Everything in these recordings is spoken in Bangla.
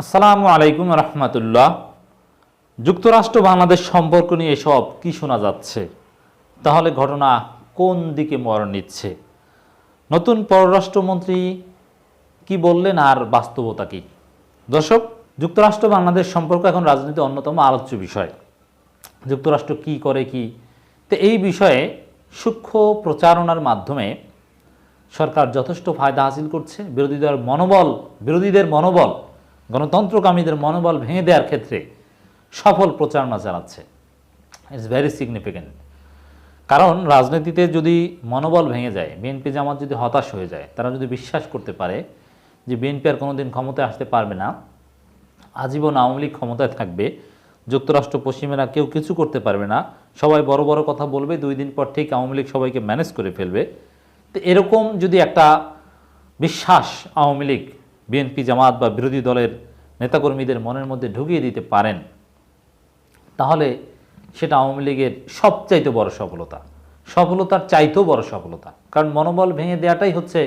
আসসালামু আলাইকুম রহমতুল্লাহ। যুক্তরাষ্ট্র বাংলাদেশ সম্পর্ক নিয়ে এসব কি শোনা যাচ্ছে? তাহলে ঘটনা কোন দিকে মর নিচ্ছে? নতুন পররাষ্ট্রমন্ত্রী কি বললেন আর বাস্তবতা কি? দর্শক, যুক্তরাষ্ট্র বাংলাদেশ সম্পর্ক এখন রাজনীতি অন্যতম আলোচ্য বিষয়। যুক্তরাষ্ট্র কি করে কি? তো এই বিষয়ে সূক্ষ্ম প্রচারণার মাধ্যমে সরকার যথেষ্ট ফায়দা হাসিল করছে। বিরোধীদের মনোবল বিরোধীদের মনোবল গণতন্ত্রকামীদের মনোবল ভেঙে দেওয়ার ক্ষেত্রে সফল প্রচারণা চালাচ্ছে। ইটস ভেরি সিগনিফিক্যান্ট কারণ রাজনীতিতে যদি মনোবল ভেঙে যায় বিএনপি জামাত যদি হতাশ হয়ে যায়, তারা যদি বিশ্বাস করতে পারে যে বিএনপি আর কোনো দিন ক্ষমতায় আসতে পারবে না, আজীবন আওয়ামী লীগ ক্ষমতায় থাকবে, যুক্তরাষ্ট্র, পশ্চিমেরা কেউ কিছু করতে পারবে না, সবাই বড় বড় কথা বলবে, দুই দিন পর ঠিক আওয়ামী লীগ সবাইকে ম্যানেজ করে ফেলবে। তো এরকম যদি একটা বিশ্বাস আওয়ামী লীগ বিএনপি জামাত বা বিরোধী দলের নেতাকর্মীদের মনের মধ্যে ঢুকিয়ে দিতে পারেন, তাহলে সেটা আওয়ামী লীগের সবচাইতে বড় সফলতা, সফলতার চাইতেও বড় সফলতা। কারণ মনোবল ভেঙে দেওয়াটাই হচ্ছে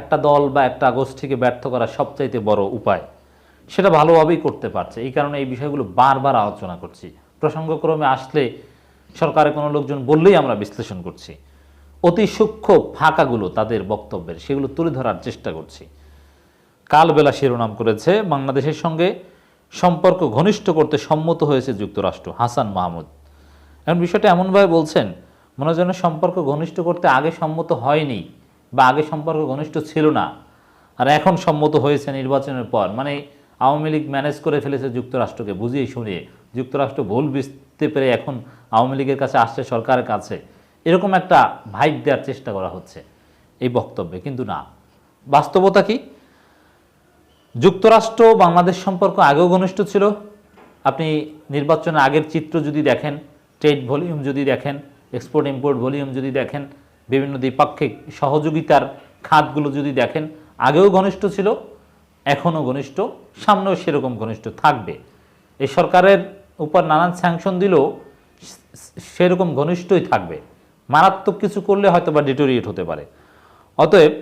একটা দল বা একটা গোষ্ঠীকে ব্যর্থ করার সবচাইতে বড় উপায়। সেটা ভালোভাবেই করতে পারছে। এই কারণে এই বিষয়গুলো বারবার আলোচনা করছি। প্রসঙ্গক্রমে আসলে সরকারের কোনো লোকজন বললেই আমরা বিশ্লেষণ করছি। অতি সূক্ষ্ম ফাঁকাগুলো তাদের বক্তব্যের, সেগুলো তুলে ধরার চেষ্টা করছি। কালবেলা শিরোনাম করেছে বাংলাদেশের সঙ্গে সম্পর্ক ঘনিষ্ঠ করতে সম্মত হয়েছে যুক্তরাষ্ট্র, হাসান মাহমুদ। এখন বিষয়টা এমনভাবে বলছেন, মনে যেন সম্পর্ক ঘনিষ্ঠ করতে আগে সম্মত হয়নি বা আগে সম্পর্ক ঘনিষ্ঠ ছিল না, আর এখন সম্মত হয়েছে নির্বাচনের পর। মানে আওয়ামী লীগ ম্যানেজ করে ফেলেছে যুক্তরাষ্ট্রকে, বুঝিয়ে শুনিয়ে। যুক্তরাষ্ট্র ভুল বুঝতে পেরে এখন আওয়ামী লীগের কাছে আসছে, সরকারের কাছে। এরকম একটা ভাইব দেওয়ার চেষ্টা করা হচ্ছে এই বক্তব্যে, কিন্তু না। বাস্তবতা কি? যুক্তরাষ্ট্র বাংলাদেশ সম্পর্ক আগেও ঘনিষ্ঠ ছিল। আপনি নির্বাচনের আগের চিত্র যদি দেখেন ট্রেড ভলিউম যদি দেখেন এক্সপোর্ট ইম্পোর্ট ভলিউম যদি দেখেন, বিভিন্ন দ্বিপাক্ষিক সহযোগিতার খাতগুলো যদি দেখেন, আগেও ঘনিষ্ঠ ছিল, এখনও ঘনিষ্ঠ, সামনেও সেরকম ঘনিষ্ঠ থাকবে। এই সরকারের উপর নানান স্যাংশন দিলেও সেরকম ঘনিষ্ঠই থাকবে। মারাত্মক কিছু করলে হয়তো বা ডিটোরিয়েট হতে পারে। অতএব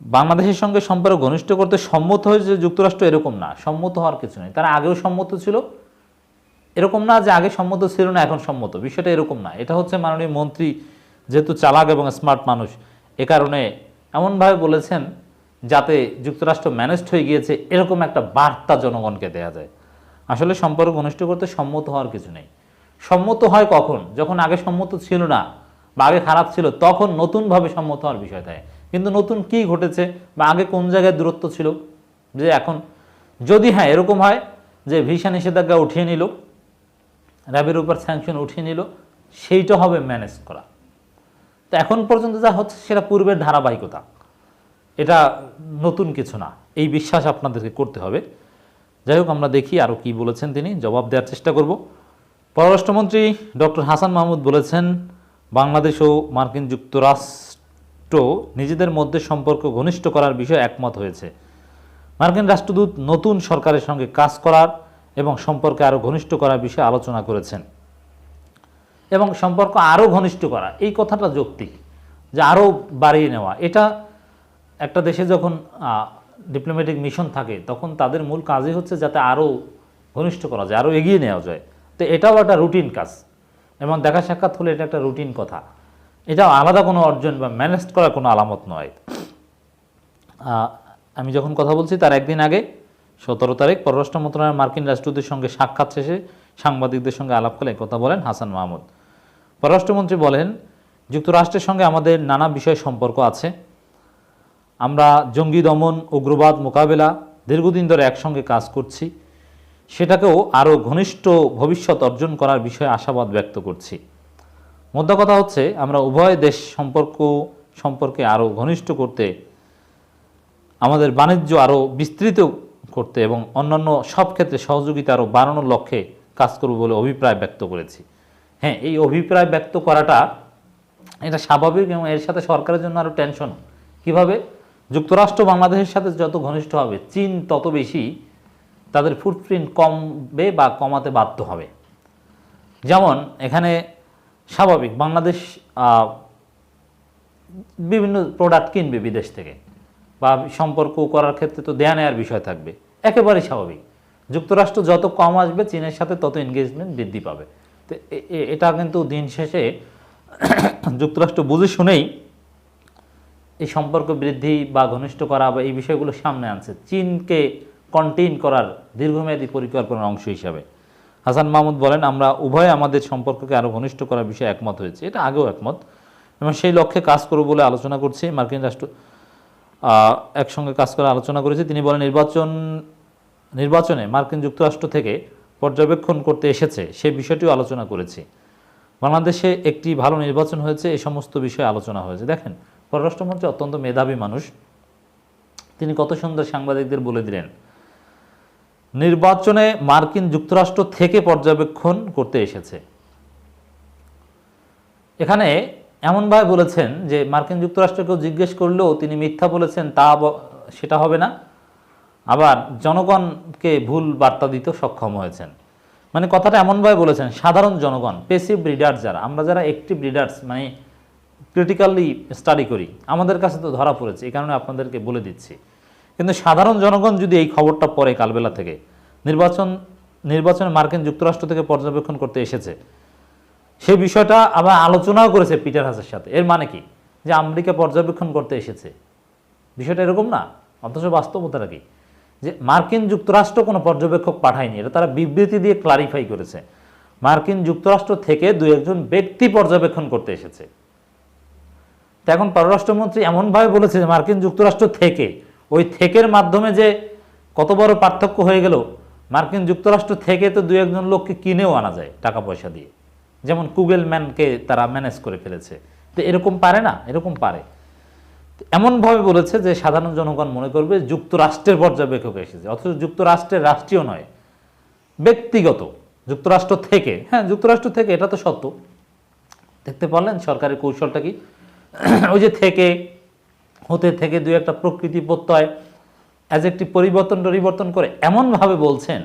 বাংলাদেশের সঙ্গে সম্পর্ক ঘনিষ্ঠ করতে সম্মত হয়েছে যুক্তরাষ্ট্র এরকম না। সম্মত হওয়ার কিছু নেই। তারা আগেও সম্মত ছিল। এরকম না যে আগে সম্মত ছিল না, এখন সম্মত। বিষয়টা এরকম না। এটা হচ্ছে মাননীয় মন্ত্রী যেহেতু চালাক এবং স্মার্ট মানুষ, এ কারণে এমনভাবে বলেছেন যাতে যুক্তরাষ্ট্র ম্যানেজড হয়ে গিয়েছে, এরকম একটা বার্তা জনগণকে দেয়া যায়। আসলে সম্পর্ক ঘনিষ্ঠ করতে সম্মত হওয়ার কিছু নেই। সম্মত হয় কখন? যখন আগে সম্মত ছিল না বা আগে খারাপ ছিল, তখন নতুনভাবে সম্মত হওয়ার বিষয় থাকে। কিন্তু নতুন কি ঘটেছে বা আগে কোন জায়গায় দূরত্ব ছিল? যে এখন, যদি হ্যাঁ এরকম হয় যে ভিসা নিষেধাজ্ঞা উঠিয়ে নিল র্যাবের উপর স্যাংশন উঠিয়ে নিল, সেইটা হবে ম্যানেজ করা। তো এখন পর্যন্ত যা হচ্ছে সেটা পূর্বের ধারাবাহিকতা। এটা নতুন কিছু না। এই বিশ্বাস আপনাদেরকে করতে হবে। যাই হোক, আমরা দেখি আরও কি বলেছেন তিনি। জবাব দেওয়ার চেষ্টা করব। পররাষ্ট্রমন্ত্রী ডক্টর হাসান মাহমুদ বলেছেন, বাংলাদেশ ও মার্কিন যুক্তরাষ্ট্র নিজেদের মধ্যে সম্পর্ক ঘনিষ্ঠ করার বিষয়ে একমত হয়েছে। মার্কিন রাষ্ট্রদূত নতুন সরকারের সঙ্গে কাজ করার এবং সম্পর্কে আরও ঘনিষ্ঠ করার বিষয়ে আলোচনা করেছেন। এবং সম্পর্ক আরও ঘনিষ্ঠ করা, এই কথাটা যৌক্তিক যে আরও বাড়িয়ে নেওয়া। এটা একটা দেশে যখন ডিপ্লোম্যাটিক মিশন থাকে, তখন তাদের মূল কাজই হচ্ছে যাতে আরও ঘনিষ্ঠ করা যায়, আরও এগিয়ে নেওয়া যায়। তো এটাও একটা রুটিন কাজ। এবং দেখা সাক্ষাৎ হলে এটা একটা রুটিন কথা। এটা আলাদা কোনো অর্জন বা ম্যানেজ করার কোনো আলামত নয়। আমি যখন কথা বলছি, তার একদিন আগে, সতেরো তারিখ, পররাষ্ট্র মন্ত্রণালয়ের মার্কিন রাষ্ট্রদূতের সঙ্গে সাক্ষাৎ শেষে সাংবাদিকদের সঙ্গে আলাপ করে কথা বলেন হাসান মাহমুদ। পররাষ্ট্রমন্ত্রী বলেন, যুক্তরাষ্ট্রের সঙ্গে আমাদের নানা বিষয় সম্পর্ক আছে। আমরা জঙ্গি দমন, উগ্রবাদ মোকাবেলা দীর্ঘদিন ধরে একসঙ্গে কাজ করছি। সেটাকেও আরও ঘনিষ্ঠ ভবিষ্যৎ অর্জন করার বিষয়ে আশাবাদ ব্যক্ত করছি। মোদ্দা কথা হচ্ছে, আমরা উভয় দেশ সম্পর্ক, সম্পর্কে আরও ঘনিষ্ঠ করতে, আমাদের বাণিজ্য আরও বিস্তৃত করতে এবং অন্যান্য সব ক্ষেত্রে সহযোগিতা আরও বাড়ানোর লক্ষ্যে কাজ করব বলে অভিপ্রায় ব্যক্ত করেছি। হ্যাঁ এই অভিপ্রায় ব্যক্ত করাটা এটা স্বাভাবিক এবং এর সাথে সরকারের জন্য আরও টেনশন কীভাবে? যুক্তরাষ্ট্র বাংলাদেশের সাথে যত ঘনিষ্ঠ হবে, চীন তত বেশি তাদের ফুটপ্রিন্ট কমবে বা কমাতে বাধ্য হবে। যেমন, এখানে স্বাভাবিক, বাংলাদেশ বিভিন্ন প্রোডাক্ট কিনবে বিদেশ থেকে বা সম্পর্ক করার ক্ষেত্রে তো দেয়া নেওয়ার বিষয় থাকবে, একেবারেই স্বাভাবিক। যুক্তরাষ্ট্র যত কম আসবে, চীনের সাথে তত এনগেজমেন্ট বৃদ্ধি পাবে। তো এটা কিন্তু দিন শেষে যুক্তরাষ্ট্র বুঝে শুনেই এই সম্পর্ক বৃদ্ধি বা ঘনিষ্ঠ করা বা এই বিষয়গুলো সামনে আনছে। চীনকে কন্টেইন করার দীর্ঘমেয়াদী পরিকল্পনার অংশ হিসাবে। হাসান মাহমুদ বলেন, আমরা উভয়ে আমাদের সম্পর্ককে আরও ঘনিষ্ঠ করার বিষয়ে একমত হয়েছে। এটা আগেও একমত। এবং সেই লক্ষ্যে কাজ করব বলে আলোচনা করছি। মার্কিন রাষ্ট্র একসঙ্গে কাজ করে আলোচনা করেছে। তিনি বলেন, নির্বাচন, নির্বাচনে মার্কিন যুক্তরাষ্ট্র থেকে পর্যবেক্ষণ করতে এসেছে। সে বিষয়টিও আলোচনা করেছি। বাংলাদেশে একটি ভালো নির্বাচন হয়েছে। এ সমস্ত বিষয়ে আলোচনা হয়েছে। দেখেন, পররাষ্ট্রমন্ত্রী অত্যন্ত মেধাবী মানুষ। তিনি কত সুন্দর সাংবাদিকদের বলে দিলেন। নির্বাচনে মার্কিন যুক্তরাষ্ট্র থেকে পর্যবেক্ষণ করতে এসেছে। এখানে এমনভাবে বলেছেন যে, মার্কিন যুক্তরাষ্ট্রকেও জিজ্ঞেস করলেও তিনি মিথ্যা বলেছেন, তা সেটা হবে না। আবার জনগণকে ভুল বার্তা দিতে সক্ষম হয়েছেন। মানে কথাটা এমনভাবে বলেছেন, সাধারণ জনগণ পেসিভ ব্রিডার্স যারা, আমরা যারা একটিভ ব্রিডার্স মানে ক্রিটিক্যালি স্টাডি করি, আমাদের কাছে তো ধরা পড়েছে, এই কারণে আপনাদেরকে বলে দিচ্ছি। কিন্তু সাধারণ জনগণ যদি এই খবরটা পড়ে কালবেলা থেকে, নির্বাচন, নির্বাচনে মার্কিন যুক্তরাষ্ট্র থেকে পর্যবেক্ষণ করতে এসেছে সেই বিষয়টা আবার আলোচনাও করেছে পিটার হাসের সাথে। এর মানে কি? যে আমেরিকা পর্যবেক্ষণ করতে এসেছে। বিষয়টা এরকম না, অথচ বাস্তবতাটা কি যে মার্কিন যুক্তরাষ্ট্র কোনো পর্যবেক্ষক পাঠায়নি, এটা তারা বিবৃতি দিয়ে ক্লারিফাই করেছে। মার্কিন যুক্তরাষ্ট্র থেকে দু একজন ব্যক্তি পর্যবেক্ষণ করতে এসেছে। এখন পররাষ্ট্রমন্ত্রী এমনভাবে বলেছে যে মার্কিন যুক্তরাষ্ট্র থেকে ওই থেকের মাধ্যমে যে কত বড় পার্থক্য হয়ে গেল, মার্কিন যুক্তরাষ্ট্র থেকে তো দু একজন লোককে কিনেও আনা যায় টাকা পয়সা দিয়ে। যেমন কুগেল ম্যানকে তারা ম্যানেজ করে ফেলেছে। তো এরকম পারে না, এরকম পারে। এমনভাবে বলেছে যে সাধারণ জনগণ মনে করবে যুক্তরাষ্ট্রের পর্যবেক্ষক এসেছে, অথচ যুক্তরাষ্ট্রের রাষ্ট্রীয় নয়, ব্যক্তিগত যুক্তরাষ্ট্র থেকে। হ্যাঁ যুক্তরাষ্ট্র থেকে, এটা তো সত্য। দেখতে পারলেন সরকারের কৌশলটা কি? ওই যে থেকে হতে থেকে দুই একটা প্রকৃতি প্রত্যয় অ্যাজ একটি পরিবর্তন পরিবর্তন করে এমনভাবে বলছেন,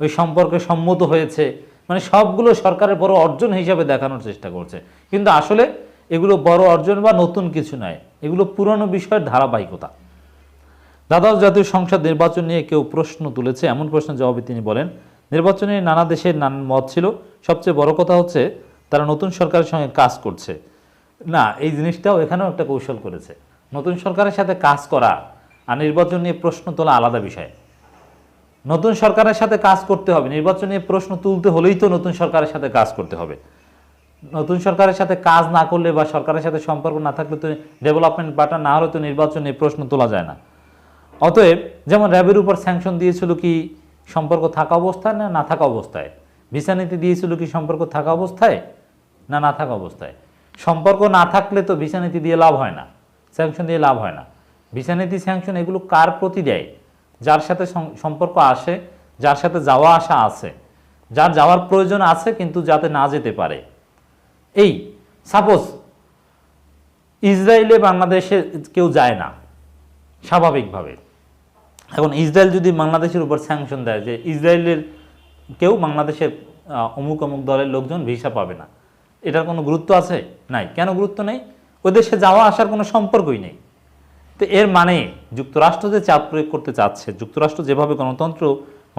ওই সম্পর্কে সম্মত হয়েছে। মানে সবগুলো সরকারের বড় অর্জন হিসাবে দেখানোর চেষ্টা করছে। কিন্তু আসলে এগুলো বড় অর্জন বা নতুন কিছু নয়, এগুলো পুরনো বিষয়ের ধারাবাহিকতা। দ্বাদশ জাতীয় সংসদ নির্বাচন নিয়ে কেউ প্রশ্ন তুলেছে, এমন প্রশ্নের জবাবে তিনি বলেন, নির্বাচনে নানা দেশের নানান মত ছিল, সবচেয়ে বড় কথা হচ্ছে তারা নতুন সরকারের সঙ্গে কাজ করছে। না, এই জিনিসটাও এখানেও একটা কৌশল করেছে। নতুন সরকারের সাথে কাজ করা আর নির্বাচন নিয়ে প্রশ্ন তোলা আলাদা বিষয়। নতুন সরকারের সাথে কাজ করতে হবে, নির্বাচন নিয়ে প্রশ্ন তুলতে হলেই তো নতুন সরকারের সাথে কাজ করতে হবে। নতুন সরকারের সাথে কাজ না করলে বা সরকারের সাথে সম্পর্ক না থাকলে তো ডেভেলপমেন্ট বাটা না হলে তো নির্বাচন নিয়ে প্রশ্ন তোলা যায় না। অতএব যেমন র্যাবের উপর স্যাংশন দিয়েছিল কি সম্পর্ক থাকা অবস্থায় না না থাকা অবস্থায়? ভিসা নীতি দিয়েছিল কি সম্পর্ক থাকা অবস্থায় না না থাকা অবস্থায়? সম্পর্ক না থাকলে তো ভিসা নীতি দিয়ে লাভ হয় না। স্যাংশন দিয়ে লাভ হয় না। ভিসা নীতি স্যাংশন এগুলো কার প্রতি দেয়? যার সাথে সম্পর্ক আসে, যার সাথে যাওয়া আসা আছে। যার যাওয়ার প্রয়োজন আছে, কিন্তু যাতে না যেতে পারে। এই সাপোজ ইসরায়েলে বাংলাদেশে কেউ যায় না, স্বাভাবিকভাবে। এখন ইসরায়েল যদি বাংলাদেশের উপর স্যাংশন দেয়, যে ইসরায়েলের কেউ বাংলাদেশের অমুক অমুক দলের লোকজন ভিসা পাবে না, এটার কোনো গুরুত্ব আছে? নাই। কেন গুরুত্ব নেই? দেশে যাওয়া আসার কোনো সম্পর্কই নেই। তো এর মানে যুক্তরাষ্ট্র যে চাপ প্রয়োগ করতে চাচ্ছে, যুক্তরাষ্ট্র যেভাবে গণতন্ত্র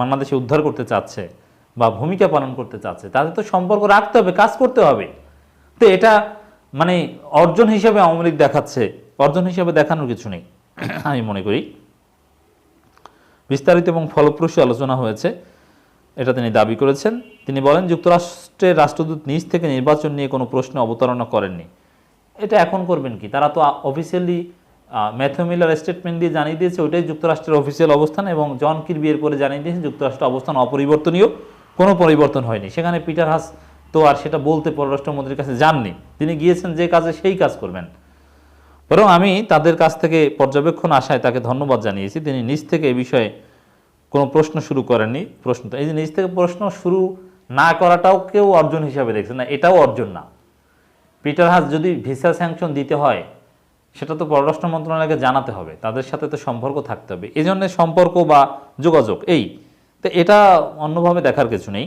বাংলাদেশে উদ্ধার করতে চাচ্ছে বা ভূমিকা পালন করতে চাচ্ছে, তাদের তো সম্পর্ক রাখতে হবে, কাজ করতে হবে। তো এটা মানে অর্জন হিসেবে আওয়ামী লীগ দেখাচ্ছে, অর্জন হিসেবে দেখানোর কিছু নেই, আমি মনে করি। বিস্তারিত এবং ফলপ্রসূ আলোচনা হয়েছে, এটা তিনি দাবি করেছেন। তিনি বলেন, যুক্তরাষ্ট্রের রাষ্ট্রদূত নিজ থেকে নির্বাচন নিয়ে কোনো প্রশ্ন অবতারণা করেননি। এটা এখন করবেন কি? তারা তো অফিসিয়ালি ম্যাথু মিলার স্টেটমেন্ট দিয়ে জানিয়ে দিয়েছে, ওইটাই যুক্তরাষ্ট্রের অফিসিয়াল অবস্থান এবং জন কিরবিয়ের পরে জানিয়ে দিয়েছে, যুক্তরাষ্ট্রের অবস্থান অপরিবর্তনীয়, কোনো পরিবর্তন হয়নি। সেখানে পিটার হাস তো আর সেটা বলতে পররাষ্ট্রমন্ত্রীর কাছে যাননি। তিনি গিয়েছেন যে কাজে, সেই কাজ করবেন। বরং আমি তাদের কাছ থেকে পর্যবেক্ষণ আশায় তাকে ধন্যবাদ জানিয়েছি। তিনি নিজ থেকে এই বিষয়ে কোনো প্রশ্ন শুরু করেননি। প্রশ্ন এই যে নিজ থেকে প্রশ্ন শুরু না করাটাও কেউ অর্জন হিসাবে দেখছে না, এটাও অর্জন না। পিটার হাস যদি ভিসা স্যাংশন দিতে হয়, সেটা তো পররাষ্ট্র মন্ত্রণালয়কে জানাতে হবে। তাদের সাথে তো সম্পর্ক থাকতে হবে। এই জন্য সম্পর্ক বা যোগাযোগ, এই। তো এটা অন্যভাবে দেখার কিছু নেই।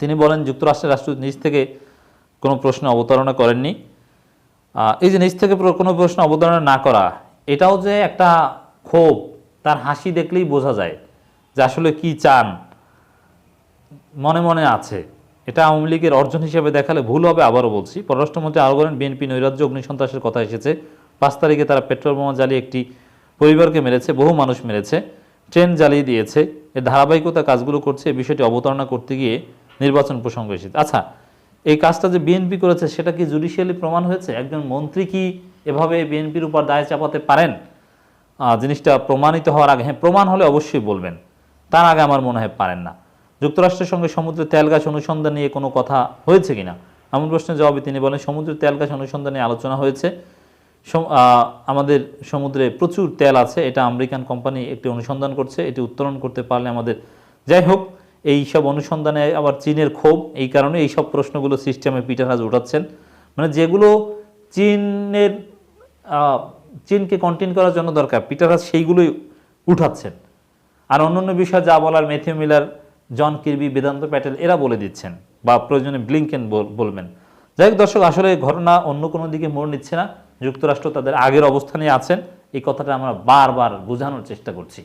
তিনি বলেন, যুক্তরাষ্ট্রের রাষ্ট্র নিজ থেকে কোনো প্রশ্ন অবতারণা করেননি। এই যে নিজ থেকে কোনো প্রশ্ন অবতারণা না করা, এটাও যে একটা ক্ষোভ, তার হাসি দেখলেই বোঝা যায় যে আসলে কি চান। মনে মনে আছে। এটা আওয়ামী লীগের অর্জন হিসেবে দেখালে ভুল হবে, আবারও বলছি। পররাষ্ট্রমন্ত্রী আরও বলেন, বিএনপি নৈরাজ্য অগ্নিসন্ত্রাসের কথা এসেছে। পাঁচ তারিখে তারা পেট্রোল বোমা জ্বালিয়ে একটি পরিবারকে মেরেছে, বহু মানুষ মেরেছে। ট্রেন জ্বালিয়ে দিয়েছে। এর ধারাবাহিকতা কাজগুলো করছে এই বিষয়টি অবতারণা করতে গিয়ে নির্বাচন প্রসঙ্গ এসেছে। আচ্ছা এই কাজটা যে বিএনপি করেছে, সেটা কি জুডিশিয়ালি প্রমাণ হয়েছে? একজন মন্ত্রী কি এভাবে বিএনপির উপর দায় চাপাতে পারেন? জিনিসটা প্রমাণিত হওয়ার আগে হ্যাঁ প্রমাণ হলে অবশ্যই বলবেন। তার আগে আমার মনে হয় পারেন না। যুক্তরাষ্ট্রের সঙ্গে সমুদ্রের তেল গাছ অনুসন্ধান নিয়ে কোনো কথা হয়েছে কিনা? এমন প্রশ্নের জবাবে তিনি বলেন, সমুদ্রের তেল গাছ অনুসন্ধান নিয়ে আলোচনা হয়েছে। আমাদের সমুদ্রে প্রচুর তেল আছে, এটা আমেরিকান কোম্পানি একটি অনুসন্ধান করছে, এটি উত্তোলন করতে পারলে আমাদের, যাই হোক, এই সব অনুসন্ধানে আবার চীনের ক্ষোভ, এই কারণে এই সব প্রশ্নগুলো সিস্টেমে পিটারহাজ উঠাচ্ছেন। মানে যেগুলো চীনের চীনকে কন্টেন করার জন্য দরকার পিটারহাজ সেইগুলোই উঠাচ্ছেন। আর অন্যান্য বিষয় যা বলার Matthew Miller John Kirby, Vedant Patel, এরা বলে দিচ্ছেন বা প্রয়োজনে ব্লিংকেন বলবেন। যাই হোক দর্শক, আসলে ঘটনা অন্য কোনো দিকে মোড় নিচ্ছে না। যুক্তরাষ্ট্র তাদের আগের অবস্থানে আছেন। এই কথাটা আমরা বারবার বোঝানোর চেষ্টা করছি।